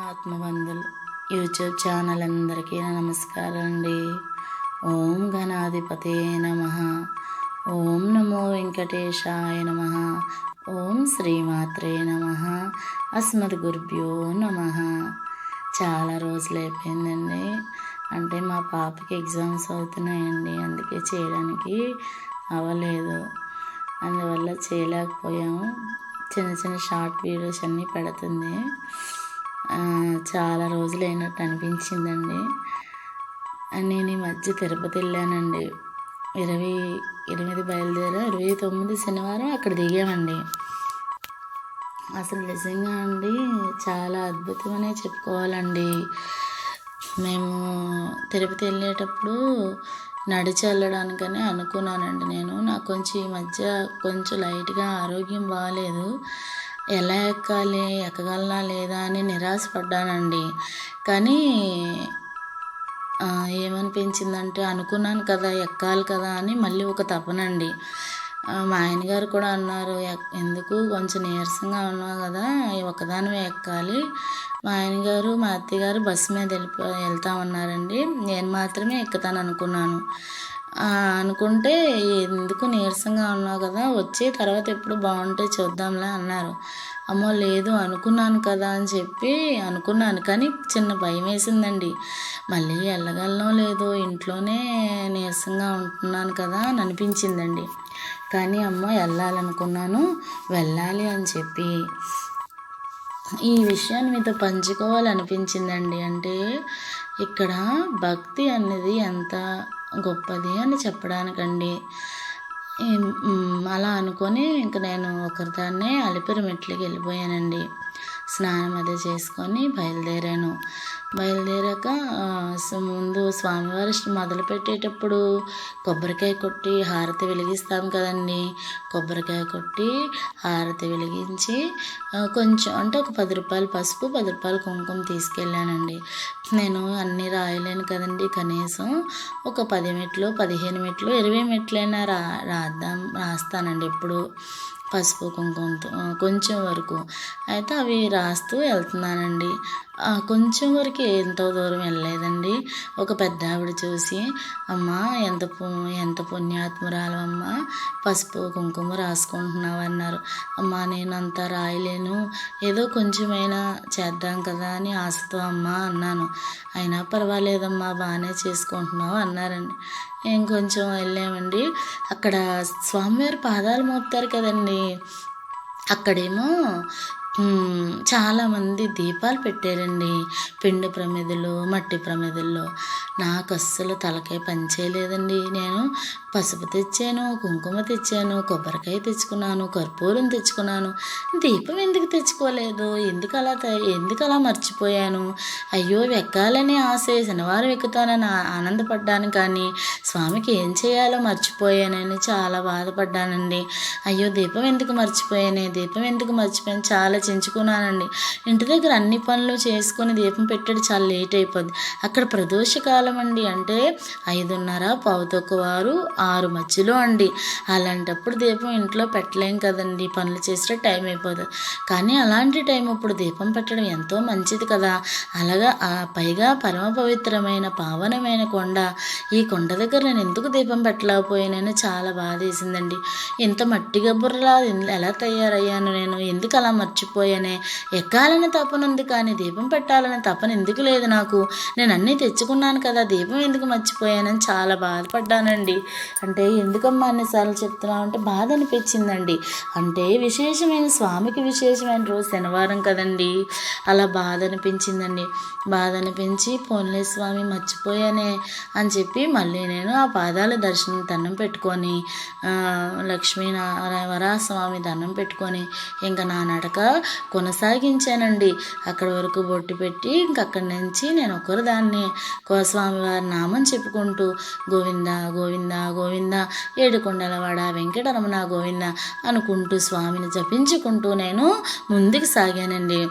ఆత్మబంధులు YouTube channel అందరికీ నమస్కారం అండి ఓం గణాధిపతే నమ. ఓం నమో వెంకటేశాయ నమ. ఓం శ్రీమాత్రే నమ. అస్మద్ గురుభ్యో నమ. చాలా రోజులు అయిపోయిందండి. అంటే మా పాపకి ఎగ్జామ్స్ అవుతున్నాయండి. అందుకే చేయడానికి అవ్వలేదు. అందువల్ల చేయలేకపోయాము చిన్న చిన్న షార్ట్ వీడియోస్ అన్నీ పెడుతుంది. చాలా రోజులు అయినట్టు అనిపించిందండి. నేను ఈ మధ్య తిరుపతి వెళ్ళానండి. ఇరవై ఎనిమిది బయలుదేరా ఇరవై తొమ్మిది శనివారం అక్కడ దిగామండి. అసలు నిజంగా అండి చాలా అద్భుతమనే చెప్పుకోవాలండి. మేము తిరుపతి వెళ్ళేటప్పుడు నడిచి వెళ్ళడానికని అనుకున్నానండి నేను. నాకు కొంచెం ఈ మధ్య కొంచెం లైట్గా ఆరోగ్యం బాగాలేదు ఎలా ఎక్కాలి ఎక్కగలనా లేదా అని నిరాశపడ్డానండి. కానీ ఏమనిపించిందంటే అనుకున్నాను కదా ఎక్కాలి కదా అని మళ్ళీ ఒక తపనండి. మా ఆయన గారు కూడా అన్నారు "ఎక్- ఎందుకు కొంచెం నీరసంగా ఉన్నావు కదా ఒకదాని ఎక్కాలి. మా ఆయన గారు మా అత్తయ్య గారు బస్సు మీద వెళ్ళిపో వెళ్తామన్నారండి. నేను మాత్రమే ఎక్కుతాను అనుకున్నాను అనుకుంటే ఎందుకు నీరసంగా ఉన్నావు కదా? వచ్చి తర్వాత ఎప్పుడు బాగుంటే చూద్దాంలే అన్నారు. అమ్మో లేదు అనుకున్నాను కదా అని చెప్పి అనుకున్నాను. కానీ చిన్న భయం వేసిందండి. మళ్ళీ వెళ్ళగలనో లేదో. ఇంట్లోనే నీరసంగా ఉంటున్నాను కదా అని అనిపించిందండి. కానీ అమ్మ వెళ్ళాలనుకున్నాను. వెళ్ళాలి అని చెప్పి ఈ విషయాన్ని మీతో పంచుకోవాలనిపించిందండి. అంటే ఇక్కడ భక్తి అనేది ఎంత గొప్పది అని చెప్పడానికండి. అలా అనుకొని ఇంక నేను ఒకరిదాన్నే అలిపిరి మెట్లకి వెళ్ళిపోయానండి. స్నానం అది చేసుకొని బయలుదేరాను. స్వామివారి శ్ర- మొదలు పెట్టేటప్పుడు కొబ్బరికాయ కొట్టి హారతి వెలిగిస్తాం కదండి. కొబ్బరికాయ కొట్టి హారతి వెలిగించి కొంచెం అంటే ఒక పది రూపాయలు పసుపు పది రూపాయలు కుంకుమ తీసుకెళ్ళానండి. నేను అన్నీ రాయలేను కదండి. కనీసం ఒక పది మెట్లు పదిహేను మెట్లు ఇరవై మెట్లైనా రా రాద్దాం రాస్తానండి ఎప్పుడు. పసుపు కుంకుమ కొంచెం వరకు. అయితే అవి రాస్తూ వెళ్తున్నానండి. కొంచెం వరకు ఎంతో దూరం వెళ్ళలేదండి. ఒక పెద్ద ఆవిడ చూసి అమ్మ ఎంత పు ఎంత పుణ్యాత్మురాలు అమ్మ పసుపు కుంకుమ రాసుకుంటున్నావు అన్నారు అమ్మ నేను అంతా రాయలేను. ఏదో కొంచెమైనా చేద్దాం కదా అని ఆశతో అమ్మ అన్నాను. అయినా పర్వాలేదమ్మా బాగానే చేసుకుంటున్నావు అన్నారండి. ఇంకొంచెం కొంచెం వెళ్ళామండి. అక్కడ స్వామివారి పాదాలు మోపుతారు కదండి. అక్కడేమో చాలామంది దీపాలు పెట్టారండి. పిండి ప్రమిదలు మట్టి ప్రమిదల్లో నాకు అస్సలు తలకాయ పనిచేయలేదండి నేను పసుపు తెచ్చాను కుంకుమ తెచ్చాను కొబ్బరికాయ తెచ్చుకున్నాను కర్పూరం తెచ్చుకున్నాను. దీపం ఎందుకు తెచ్చుకోలేదు? ఎందుకు అలా ఎందుకు అలా మర్చిపోయాను? అయ్యో ఎక్కాలని ఆశ. శనివారం ఎక్కుతానని ఆనందపడ్డాను కానీ స్వామికి ఏం చేయాలో మర్చిపోయానని చాలా బాధపడ్డానండి. అయ్యో దీపం ఎందుకు మర్చిపోయానే? దీపం ఎందుకు మర్చిపోయాను? చాలా ఆలోచించుకున్నానండి. ఇంటి దగ్గర అన్ని పనులు చేసుకొని దీపం పెట్టడం చాలా లేట్ అయిపోద్ది. అక్కడ ప్రదోషకాలం అండి. అంటే ఐదున్నర పావుతొక్క వారు ఆరు మధ్యలో అండి. అలాంటప్పుడు దీపం ఇంట్లో పెట్టలేం కదండి. పనులు చేసే టైం అయిపోతుంది కానీ అలాంటి టైం అప్పుడు దీపం పెట్టడం ఎంతో మంచిది కదా. అలాగా ఆ పైగా పరమ పవిత్రమైన పావనమైన కొండ. ఈ కొండ దగ్గర నేను ఎందుకు దీపం పెట్టలేకపోయానని చాలా బాధ వేసిందండి. ఇంత మట్టి గబ్బురలా ఎలా తయారయ్యాను నేను? ఎందుకు అలా మర్చిపోయానే ఎక్కాలని తపన ఉంది కానీ దీపం పెట్టాలని తపన ఎందుకు లేదు నాకు? నేను అన్నీ తెచ్చుకున్నాను కదా దీపం ఎందుకు మర్చిపోయానని చాలా బాధపడ్డానండి. అంటే ఎందుకమ్మా అన్నిసార్లు చెప్తున్నావు అంటే బాధ అనిపించిందండి అంటే విశేషమైన స్వామికి విశేషమైన రోజు శనివారం కదండి. అలా బాధ అనిపించిందండి బాధ అనిపించి పోన్లే స్వామి మర్చిపోయానే అని చెప్పి మళ్ళీ నేను ఆ పాదాల దర్శనం దండం పెట్టుకొని ఆ, లక్ష్మీనారాయణ వరాస్వామి దండం పెట్టుకొని ఇంకా నా నడక కొనసాగించానండి. అక్కడ వరకు బొట్టు పెట్టి ఇంకక్కడి నుంచి నేను ఒకరు దాన్ని కోస్వామి వారి నామం చెప్పుకుంటూ గోవింద గోవింద గోవింద ఏడుకొండలవాడ వెంకటరమణ గోవింద అనుకుంటూ స్వామిని జపించుకుంటూ నేను ముందుకు సాగానండి.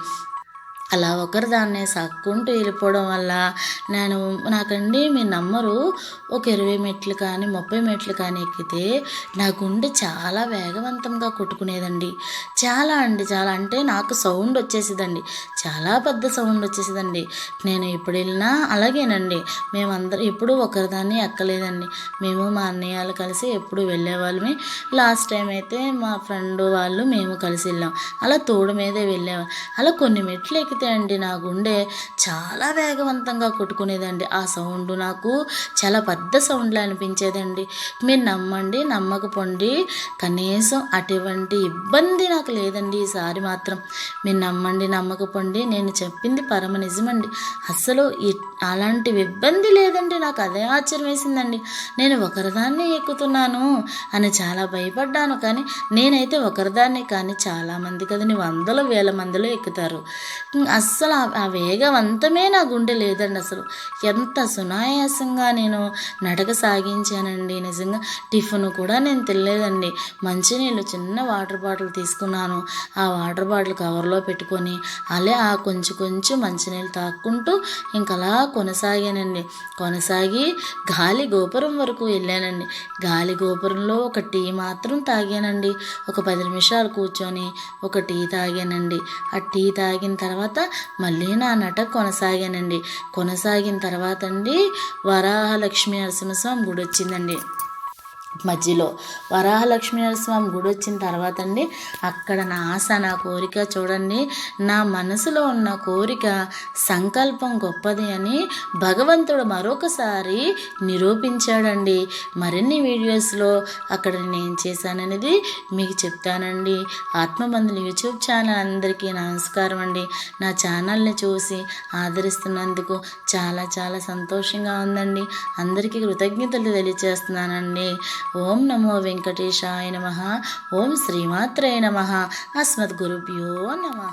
అలా ఒకరు దాన్నే సక్కుంటూ వెళ్ళిపోవడం వల్ల నేను నాకండి మీరు నమ్మరు ఒక ఇరవై మెట్లు కానీ ముప్పై మెట్లు కానీ ఎక్కితే నా గుండె చాలా వేగవంతంగా కొట్టుకునేదండి. చాలా అండి చాలా అంటే నాకు సౌండ్ వచ్చేసేదండి. చాలా పెద్ద సౌండ్ వచ్చేసేదండి. నేను ఎప్పుడు వెళ్ళినా అలాగేనండి. మేమందరం ఎప్పుడు ఒకరిదాన్ని ఎక్కలేదండి. మేము మా అన్నయ్యలు కలిసి ఎప్పుడు వెళ్ళేవాళ్ళమే లాస్ట్ టైం అయితే మా ఫ్రెండ్ వాళ్ళు మేము కలిసి వెళ్ళాం. అలా తోడు మీదే వెళ్ళేవాళ్ళం అలా కొన్ని మెట్లు ఎక్కితే అండి నా గుండె చాలా వేగవంతంగా కొట్టుకునేదండి. ఆ సౌండ్ నాకు చాలా పెద్ద సౌండ్లో అనిపించేదండి. మీరు నమ్మండి నమ్మకపోండి. కనీసం అటువంటి ఇబ్బంది నాకు లేదండి ఈసారి మాత్రం. మీరు నమ్మండి నమ్మకపోండి. నేను చెప్పింది పరమ నిజమండి. అస్సలు అలాంటి ఇబ్బంది లేదండి నాకు అదే ఆశ్చర్యం వేసిందండి. నేను ఒకరిదాన్నే ఎక్కుతున్నాను అని చాలా భయపడ్డాను కానీ నేనైతే ఒకరిదాన్నే కానీ చాలామంది కదండి వందల వేల మందిలో ఎక్కుతారు. అస్సలు ఆ- ఆ వేగవంతమే నా గుండె లేదండి అసలు. ఎంత సునాయాసంగా నేను నడక సాగించానండి. నిజంగా టిఫిన్ కూడా నేను తినలేదండి. మంచినీళ్ళు చిన్న వాటర్ బాటిల్ తీసుకున్నాను. ఆ వాటర్ బాటిల్ కవర్లో పెట్టుకొని అలా ఆ కొంచెం కొంచెం మంచినీళ్ళు తాక్కుంటూ ఇంకా అలా కొనసాగానండి. కొనసాగి గాలి గోపురం వరకు వెళ్ళానండి. గాలి గోపురంలో ఒక టీ మాత్రం తాగానండి. ఒక పది నిమిషాలు కూర్చొని ఒక టీ తాగానండి. ఆ టీ తాగిన తర్వాత మళ్ళీ నా నట కొనసాగానండి. కొనసాగిన తర్వాత అండి వరాహలక్ష్మి నరసింహస్వామి గుడి వచ్చిందండి మధ్యలో వరాహలక్ష్మీ నరసింహం గుడి వచ్చిన తర్వాత అండి అక్కడ నా ఆశ నా కోరిక చూడండి. నా మనసులో ఉన్న కోరిక సంకల్పం గొప్పది అని భగవంతుడు మరొకసారి నిరూపించాడండి. మరిన్ని వీడియోస్లో అక్కడ నేను చేశాననేది మీకు చెప్తానండి. ఆత్మబంధులు యూట్యూబ్ ఛానల్ అందరికీ నమస్కారం అండి. నా ఛానల్ని చూసి ఆదరిస్తున్నందుకు చాలా చాలా సంతోషంగా ఉందండి. అందరికీ కృతజ్ఞతలు తెలియజేస్తున్నానండి. ఓం నమో వెంకటేశాయ నమ. ఓం శ్రీమాత్రే నమ. అస్మద్గురుభ్యో నమ.